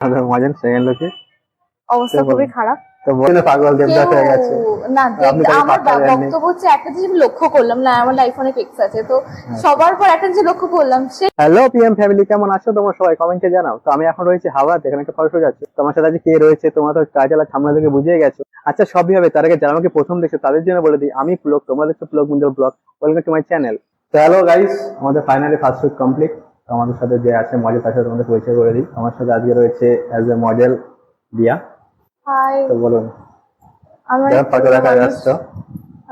Second লোকে অবস্থা খুবই খারাপ। তো বলে। পাগল দেবদাস হয়ে গেছে? না দেখ, আপনি তাকে আমার পাত্তা বা- দেননি। বক্তব্য হচ্ছে একটা জিনিস আমি লক্ষ্য করলাম। না আমার লাইফ অনেক এক্স আছে। তো। সবার পর একটা জিনিস লক্ষ্য করলাম সে হ্যালো পিএম ফ্যামিলি কেমন আছো? তোমরা সবাই কমেন্টে জানাও। তো আমি এখন রয়েছে হাওড়াতে এখানে একটা তোমার সাথে আজকে কে রয়েছে? তোমরা তো কাজালা সামনে থেকে বুঝিয়ে গেছো। আচ্ছা সবই হবে। তার আগে যারা আমাকে প্রথম দেখছ তাদের জন্য বলে দিই আমি ব্লগ তোমরা দেখছ vlog Munjal vlog welcome to my channel তো হ্যালো গাইস আমাদের ফাইনালি ফার্স্ট শুট কমপ্লিট আমাদের সাথে যে আছে মডেল তার সাথে তোমাদের পরিচয় করে দিই। আমার সাথে আজকে রয়েছে as a model Diya. Hi তো বলুন। আমার ফটো দেখা যাচ্ছ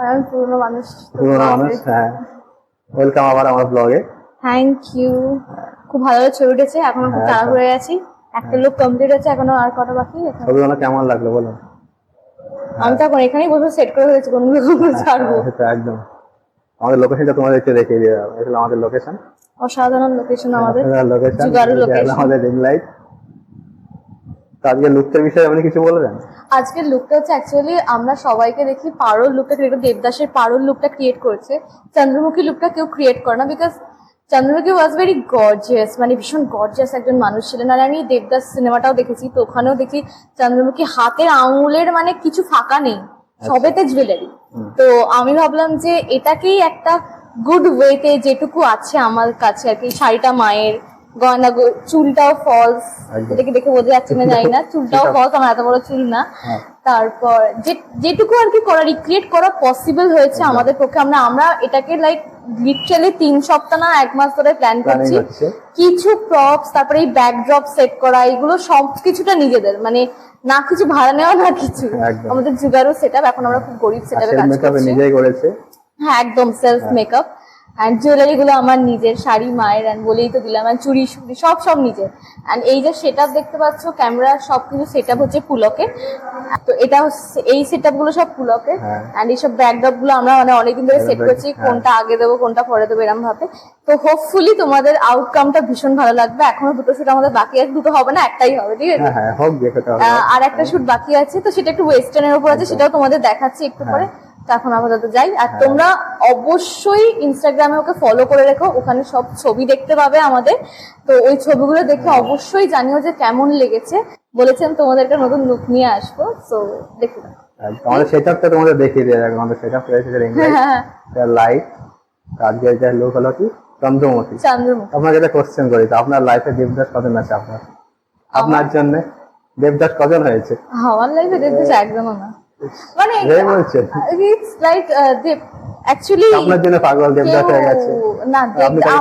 আমি পুরনো মানুষ। পুরোনো মানুষ হ্যাঁ। ওয়েলকাম আবার আমার ব্লগে থ্যাংক ইউ খুব ভালো ছবি উঠেছে এখনও খুব হ্যাঁ, হয়ে আছি। একটা লোক কমপ্লিট হচ্ছে এখনও আর কটা বাকি কেমন লাগল বলুন। আমি তো এখন এখানেই বসে সেট করে ফেলেছি কোনগুলো কোনগুলো ছাড়বো। হ্যাঁ, একদম। আমাদের লোকেশনটা তোমাদেরকে দেখিয়ে দিয়ে আমাদের লোকেশন অসাধারণ লোকেশন আমাদের লোকেশন আমাদের রিং লাইট আজকে লুকটার বিষয়ে আপনি কিছু বলবেন? আজকের লুকটা হচ্ছে অ্যাকচুয়ালি আমরা সবাইকে দেখি পারোল লুকটা ক্রিয়েট দেবদাসের পারোল লুকটা ক্রিয়েট করেছে। চন্দ্রমুখী লুকটা কেউ ক্রিয়েট করে না because Chandramukhi was very gorgeous মানে ভীষণ গর্জিয়াস একজন মানুষ ছিলেন। আর আমি দেবদাস সিনেমাটাও দেখেছি তো ওখানেও দেখি চন্দ্রমুখী হাতের আঙুলের মানে কিছু ফাঁকা নেই সবেতে জুয়েলারি তো আমি ভাবলাম যে এটাকেই একটা গুড ওয়েতে যেটুকু আছে আমার কাছে আর কি। শাড়িটা মায়ের গয়না চুলটাও ফলস এটাকে দেখে বোঝা যাচ্ছে না জানি না। চুলটাও ফলস আমার এত বড় চুল না। হ্যাঁ। তারপর যেটুকু আর কি করা রিক্রিয়েট করা পসিবল হয়েছে আমাদের পক্ষে। আমরা আমরা এটাকে লাইক লিটারালি তিন সপ্তাহ না এক মাস ধরে প্ল্যান করছি। কিছু প্রপস তারপরে এই ব্যাকড্রপ সেট করা এগুলো সব কিছুটা নিজেদের। মানে না কিছু ভাড়া নেওয়া না কিছু। আমাদের জুগারও সেট এখন আমরা খুব গরিব সেট আর কাজ করছি। নিজেই করেছে। হ্যাঁ একদম সেলফ মেকআপ অ্যান্ড জুয়েলারি গুলো আমার নিজের শাড়ি মায়ের অ্যান্ড বলেই তো দিলাম and চুড়ি সুড়ি সব সব নিজের। অ্যান্ড এই যে সেট দেখতে পাচ্ছ ক্যামেরা সব কিছু সেট হচ্ছে পুলকে। তো এটা হচ্ছে এই সেটগুলো সব পুলকে। হ্যাঁ। অ্যান্ড এইসব ব্যাকড্রপগুলো আমরা মানে অনেকদিন ধরে সেট করছি হ্যাঁ। কোনটা আগে দেবো কোনটা পরে দেবো এরকম ভাবে। তো হোপফুলি তোমাদের আউটকামটা ভীষণ ভালো লাগবে। এখনও দুটো শুট আমাদের বাকি আছে দুটো হবে না একটাই হবে ঠিক আছে? হ্যাঁ হ্যাঁ আর একটা শুট বাকি আছে তো সেটা একটু ওয়েস্টার্নের উপর আছে সেটাও তোমাদের দেখাচ্ছি একটু হ্যাঁ। পরে। এখন আপাতত যাই আর তোমরা অবশ্যই ইনস্টাগ্রামে ওকে ফলো করে রেখো ওখানে সব ছবি দেখতে পাবে আমাদের। তো ওই ছবিগুলো দেখে অবশ্যই জানিও যে কেমন লেগেছে। বলেছেন তোমাদেরকে নতুন লুক নিয়ে আসব তো দেখে। আমাদের সেটআপটা তোমাদের দেখিয়ে দিয়ে যাবে আমাদের সেটআপ রয়েছে রিং লাইট হ্যাঁ লাইট আজকে যা লুক হলো কি? চন্দ্রমতি। চন্দ্রমুখ আপনাকে একটা কোশ্চেন করি তো আপনার লাইফে দেবদাস কজন আছে আপনার? আপনার জন্য? দেবদাস কজন হয়েছে? আমার লাইফে চাই একদমও না। মানে এই ইটস লাইক অ্যাকচুয়ালি আপনার জন্য পাগল দেবদাস হয়ে গেছে না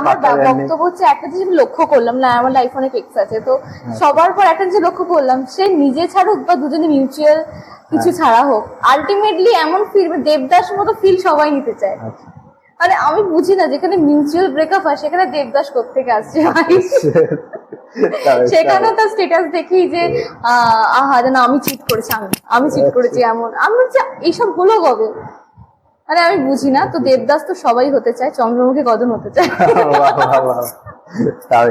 আমার। বক্তব্য হচ্ছে একটা জিনিস আমি লক্ষ্য করলাম না আমার লাইফ অনেক এক্স আছে। তো হ্যাঁ। সবার পর একটা জিনিস লক্ষ্য করলাম সে নিজে ছাড়ুক বা দুজনে মিউচুয়াল কিছু হ্যাঁ। ছাড়া হোক আলটিমেটলি এমন ফিল দেবদাস মতো ফিল সবাই নিতে চায়। আচ্ছা। মানে আমি বুঝি না যেখানে মিউচুয়াল ব্রেকআপ হয় সেখানে দেবদাস কোথেকে আসছে? সেখানে তার স্ট্যাটাস দেখি যে আহ, যেন আমি চিট করেছি আমি আমি চিট আচ্ছা। করেছি এমন। আমি এইসব হলো কবে? মানে আমি বুঝি না তো দেবদাস তো সবাই হতে চায় চন্দ্রমুখী কজন হতে চায়। তা।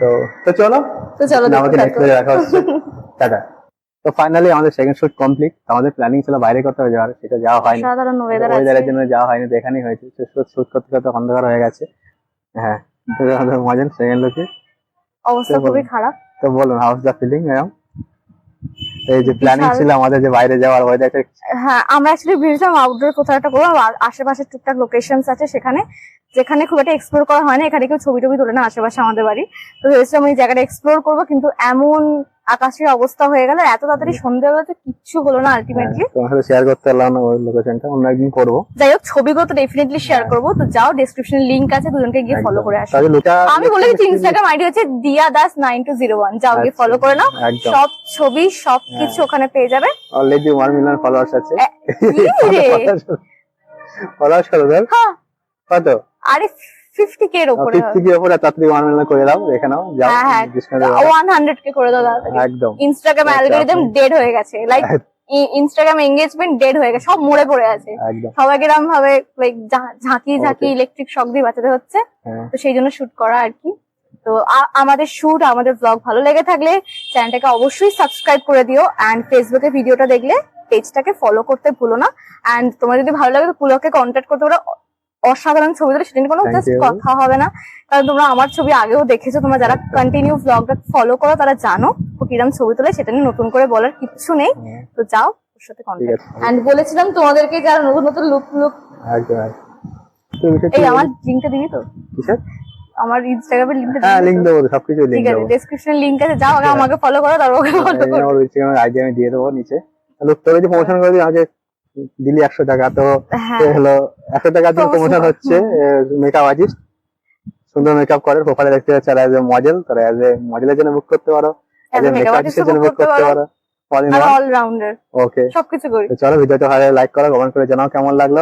তো তো চলো। তো চলো থাকো। নেক্সট দেখা হচ্ছে। টাটা। তো ফাইনালি আমাদের সেকেন্ড শুট কমপ্লিট আমাদের প্ল্যানিং ছিল বাইরে করতে হবে যাওয়ার সেটা যাওয়া হয়নি। সাধারণ ওয়েদার ওয়েদারের জন্য যাওয়া হয়নি দেখানি হয়েছে। শুট শুট করতে করতে অন্ধকার হয়ে গেছে। হ্যাঁ। তো আমাদের মজান সেকেন্ড লোকে অবস্থা খুবই খারাপ। তো বলুন হাউস দা ফিলিং ম্যাম এই যে প্ল্যানিং ছিল আমাদের যে বাইরে যাওয়ার ওয়েদারটা হ্যাঁ আমরা অ্যাকচুয়ালি ভেবেছিলাম আউটডোর কোথাও একটা করব আর আশেপাশে টুকটাক লোকেশনস আছে সেখানে। যেখানে খুব একটা এক্সপ্লোর করা হয় না এখানে কেউ ছবি টবি তোলে না আশেপাশে আমাদের বাড়ি। তো ভেবেছিলাম ওই জায়গাটা এক্সপ্লোর করব কিন্তু এমন আকাশের অবস্থা হয়ে গেল এত তাড়াতাড়ি সন্ধ্যেবেলাতে কিচ্ছু হলো না আলটিমেটলি তোমার সাথে শেয়ার করতে পারলাম না ওই লোকেশনটা অন্য একদিন করব। যাই হোক ছবিগুলো তো ডেফিনেটলি শেয়ার করব তো যাও ডেসক্রিপশনে লিঙ্ক আছে দুজনকে গিয়ে ফলো করে আসো। লুকা আমি বলে দিচ্ছি ইনস্টাগ্রাম আইডি হচ্ছে Diya Das nine two zero one যাও গিয়ে ফলো করে নাও। সব ছবি সব কিছু ওখানে পেয়ে যাবে। অলরেডি ওয়ান মিলিয়ন ফলোয়ার্স আছে? ফলোয়ার্স কত? হ্যাঁ। কত? আরে ফিফটি কে এর উপরে ফিফটি কি ওপরে তাড়াতাড়ি ওয়ান মিলিয়ন করে দাও দেখে নাও যাও হ্যাঁ হ্যাঁ ওয়ান হান্ড্রেড কে করে দাও তাড়াতাড়ি একদম। ইনস্টাগ্রাম আচ্ছা, অ্যালগোরিদম ডেড হয়ে গেছে লাইক ইনস্টাগ্রাম এঙ্গেজমেন্ট ডেড হয়ে গেছে সব মরে পড়ে আছে। কিরম ভাবে লাইক ঝাঁকি ঝাঁকি ইলেকট্রিক শক দিয়ে বাঁচাতে হচ্ছে। হ্যাঁ। তো সেই জন্য শুট করা আর কি। তো আমাদের শুট আমাদের ব্লগ ভালো লেগে থাকলে চ্যানেলটাকে অবশ্যই সাবস্ক্রাইব করে দিও অ্যান্ড ফেসবুকে ভিডিওটা দেখলে পেজটাকে ফলো করতে ভুলো না। অ্যান্ড তোমার যদি ভালো লাগে তো পুলককে কন্ট্যাক্ট করতে পারো। অসাধারণ ছবি তোলে সেটা নিয়ে কোনো জাস্ট কথা হবে না। কারণ তোমরা আমার ছবি আগেও দেখেছ তোমরা যারা কন্টিনিউ ব্লগটা ফলো করো তারা জানো ও কিরম ছবি তোলে সেটা নিয়ে নতুন করে বলার কিচ্ছু নেই। তো যাও ওর সাথে কন্ট্যাক্ট এন্ড বলেছিলাম তোমাদেরকে যারা নতুন নতুন লুক লুক এই আমার লিঙ্কটা দিবি তো? কিসের? আমার ইনস্টাগ্রামের লিঙ্কটা হ্যাঁ লিঙ্ক দেবো সবকিছু লিঙ্ক ঠিক আছে দেবো। ডেসক্রিপশন লিংক আছে যাও আগে আমাকে ফলো করো তারপর ওকে ফলো করো। আমার ইনস্টাগ্রামের আইডি আমি দিয়ে দেবো নিচে। লোক তোর যে প্রমোশন করে দিই আমাকে দিলি একশো টাকা তো হ্যাঁ। হলো একশো টাকার জন্য প্রমোশন হচ্ছে মেকআপ আর্টিস্ট সুন্দর মেকআপ করে প্রোফাইলে দেখতে পাচ্ছি আর অ্যাজ এ মডেল তারা অ্যাজ এ মডেলের জন্য বুক করতে পারো a এ মেকআপ আর্টিস্টের জন্য বুক করতে পারো। অলরাউন্ডার ওকে সবকিছু করি। চলো ভিডিওটা ভালো লাইক করো কমেন্ট করে জানাও কেমন লাগল।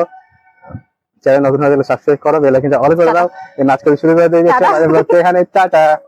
চ্যানেল নতুন সাবস্ক্রাইব করো বেল আইকনটা অল করে দাও। এই নাচ করে শুরু করে দিয়ে এখানে টাটা।